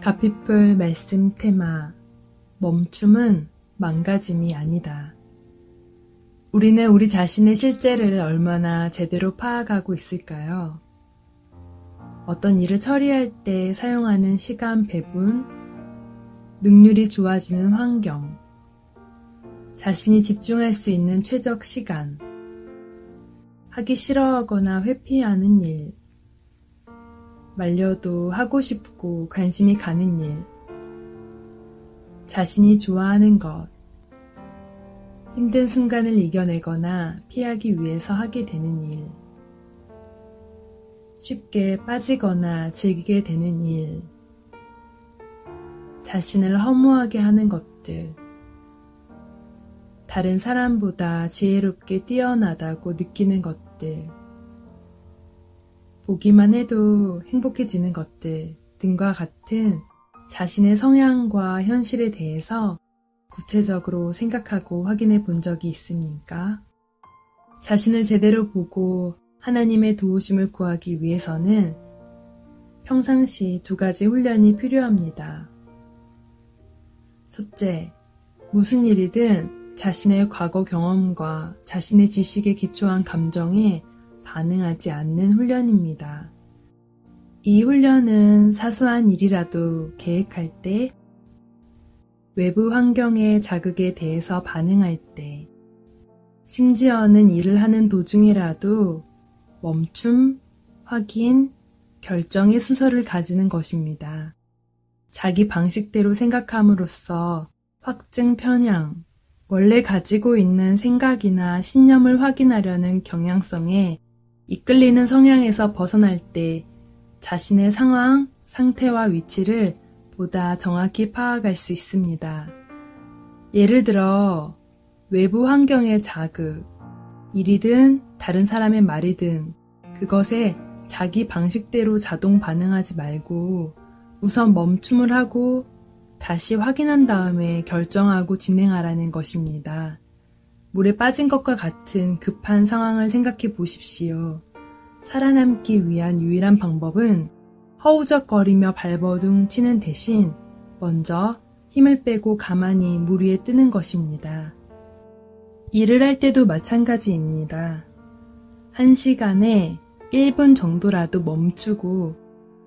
가피풀 말씀 테마 멈춤은 망가짐이 아니다. 우리는 우리 자신의 실제를 얼마나 제대로 파악하고 있을까요? 어떤 일을 처리할 때 사용하는 시간 배분, 능률이 좋아지는 환경, 자신이 집중할 수 있는 최적 시간, 하기 싫어하거나 회피하는 일, 말려도 하고 싶고 관심이 가는 일, 자신이 좋아하는 것, 힘든 순간을 이겨내거나 피하기 위해서 하게 되는 일, 쉽게 빠지거나 즐기게 되는 일, 자신을 허무하게 하는 것들, 다른 사람보다 지혜롭게 뛰어나다고 느끼는 것들, 보기만 해도 행복해지는 것들 등과 같은 자신의 성향과 현실에 대해서 구체적으로 생각하고 확인해 본 적이 있습니까? 자신을 제대로 보고 하나님의 도우심을 구하기 위해서는 평상시 두 가지 훈련이 필요합니다. 첫째, 무슨 일이든 자신의 과거 경험과 자신의 지식에 기초한 감정에 반응하지 않는 훈련입니다. 이 훈련은 사소한 일이라도 계획할 때, 외부 환경의 자극에 대해서 반응할 때, 심지어는 일을 하는 도중이라도 멈춤, 확인, 결정의 순서를 가지는 것입니다. 자기 방식대로 생각함으로써 확증 편향, 원래 가지고 있는 생각이나 신념을 확인하려는 경향성에 이끌리는 성향에서 벗어날 때 자신의 상황, 상태와 위치를 보다 정확히 파악할 수 있습니다. 예를 들어, 외부 환경의 자극, 일이든 다른 사람의 말이든 그것에 자기 방식대로 자동 반응하지 말고 우선 멈춤을 하고 다시 확인한 다음에 결정하고 진행하라는 것입니다. 물에 빠진 것과 같은 급한 상황을 생각해 보십시오. 살아남기 위한 유일한 방법은 허우적거리며 발버둥 치는 대신 먼저 힘을 빼고 가만히 물 위에 뜨는 것입니다. 일을 할 때도 마찬가지입니다. 한 시간에 1분 정도라도 멈추고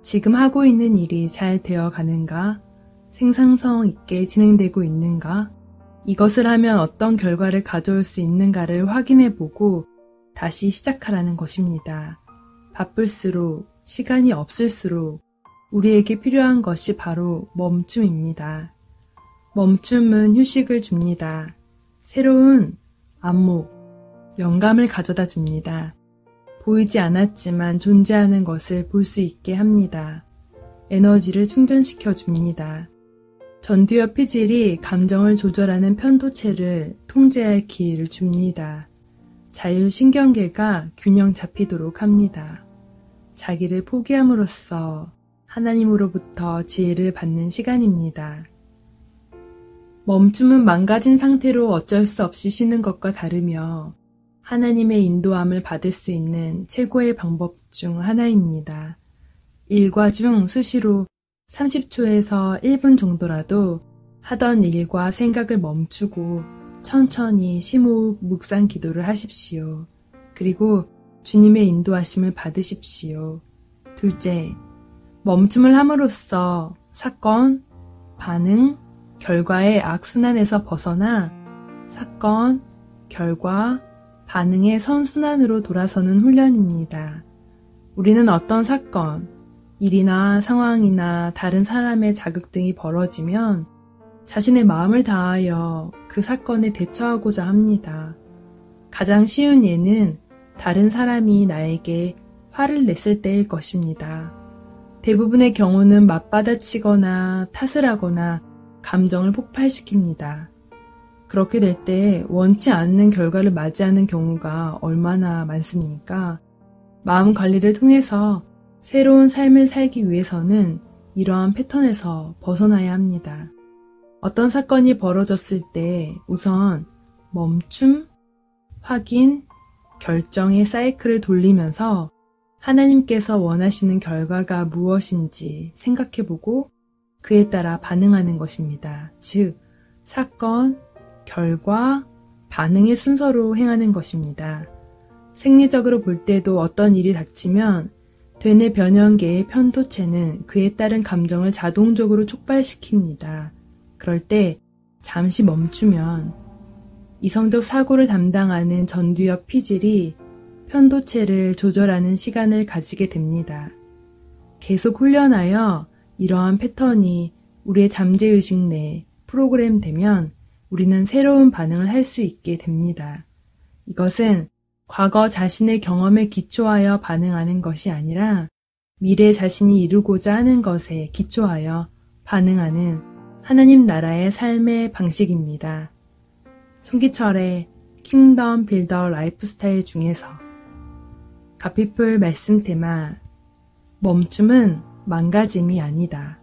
지금 하고 있는 일이 잘 되어 가는가, 생산성 있게 진행되고 있는가, 이것을 하면 어떤 결과를 가져올 수 있는가를 확인해 보고 다시 시작하라는 것입니다. 바쁠수록 시간이 없을수록 우리에게 필요한 것이 바로 멈춤입니다. 멈춤은 휴식을 줍니다. 새로운 안목, 영감을 가져다 줍니다. 보이지 않았지만 존재하는 것을 볼 수 있게 합니다. 에너지를 충전시켜 줍니다. 전두엽 피질이 감정을 조절하는 편도체를 통제할 기회를 줍니다. 자율신경계가 균형 잡히도록 합니다. 자기를 포기함으로써 하나님으로부터 지혜를 받는 시간입니다. 멈춤은 망가진 상태로 어쩔 수 없이 쉬는 것과 다르며 하나님의 인도함을 받을 수 있는 최고의 방법 중 하나입니다. 일과 중 수시로 30초에서 1분 정도라도 하던 일과 생각을 멈추고 천천히 심호흡 묵상 기도를 하십시오. 그리고 주님의 인도하심을 받으십시오. 둘째, 멈춤을 함으로써 사건, 반응, 결과의 악순환에서 벗어나 사건, 결과, 반응의 선순환으로 돌아서는 훈련입니다. 우리는 어떤 사건, 일이나 상황이나 다른 사람의 자극 등이 벌어지면 자신의 마음을 다하여 그 사건에 대처하고자 합니다. 가장 쉬운 예는 다른 사람이 나에게 화를 냈을 때일 것입니다. 대부분의 경우는 맞받아치거나 탓을 하거나 감정을 폭발시킵니다. 그렇게 될 때 원치 않는 결과를 맞이하는 경우가 얼마나 많습니까? 마음 관리를 통해서 새로운 삶을 살기 위해서는 이러한 패턴에서 벗어나야 합니다. 어떤 사건이 벌어졌을 때 우선 멈춤, 확인, 결정의 사이클을 돌리면서 하나님께서 원하시는 결과가 무엇인지 생각해보고 그에 따라 반응하는 것입니다. 즉, 사건, 결과, 반응의 순서로 행하는 것입니다. 생리적으로 볼 때도 어떤 일이 닥치면 되뇌 변형계의 편도체는 그에 따른 감정을 자동적으로 촉발시킵니다. 그럴 때 잠시 멈추면 이성적 사고를 담당하는 전두엽 피질이 편도체를 조절하는 시간을 가지게 됩니다. 계속 훈련하여 이러한 패턴이 우리의 잠재의식 내에 프로그램 되면 우리는 새로운 반응을 할 수 있게 됩니다. 이것은 과거 자신의 경험에 기초하여 반응하는 것이 아니라 미래 자신이 이루고자 하는 것에 기초하여 반응하는 하나님 나라의 삶의 방식입니다. 송기철의 킹덤 빌더 라이프 스타일 중에서 가피풀 말씀 테마 멈춤은 망가짐이 아니다.